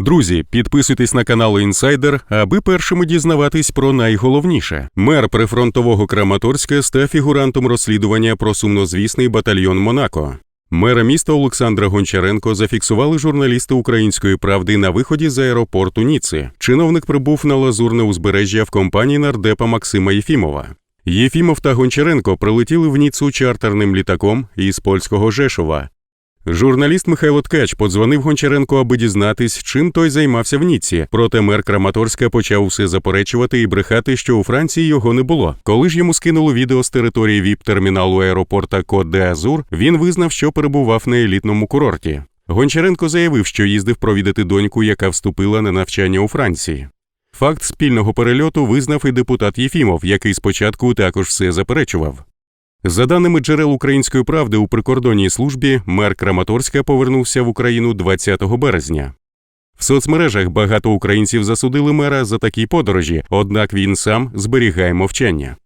Друзі, підписуйтесь на канал Інсайдер, аби першими дізнаватись про найголовніше. Мер прифронтового Краматорська став фігурантом розслідування про сумнозвісний батальйон Монако. Мера міста Олександра Гончаренко зафіксували журналісти української правди на виході з аеропорту Ніци. Чиновник прибув на лазурне узбережжя в компанії нардепа Максима Єфімова. Єфімов та Гончаренко прилетіли в Ніцу чартерним літаком із польського Жешова. Журналіст Михайло Ткач подзвонив Гончаренко, аби дізнатись, чим той займався в Ніці. Проте мер Краматорська почав усе заперечувати і брехати, що у Франції його не було. Коли ж йому скинули відео з території ВІП-терміналу аеропорта Кот де Азур, він визнав, що перебував на елітному курорті. Гончаренко заявив, що їздив провідати доньку, яка вступила на навчання у Франції. Факт спільного перельоту визнав і депутат Єфімов, який спочатку також все заперечував. За даними джерел української правди, у прикордонній службі мер Краматорська повернувся в Україну 20 березня. В соцмережах багато українців засудили мера за такі подорожі, однак він сам зберігає мовчання.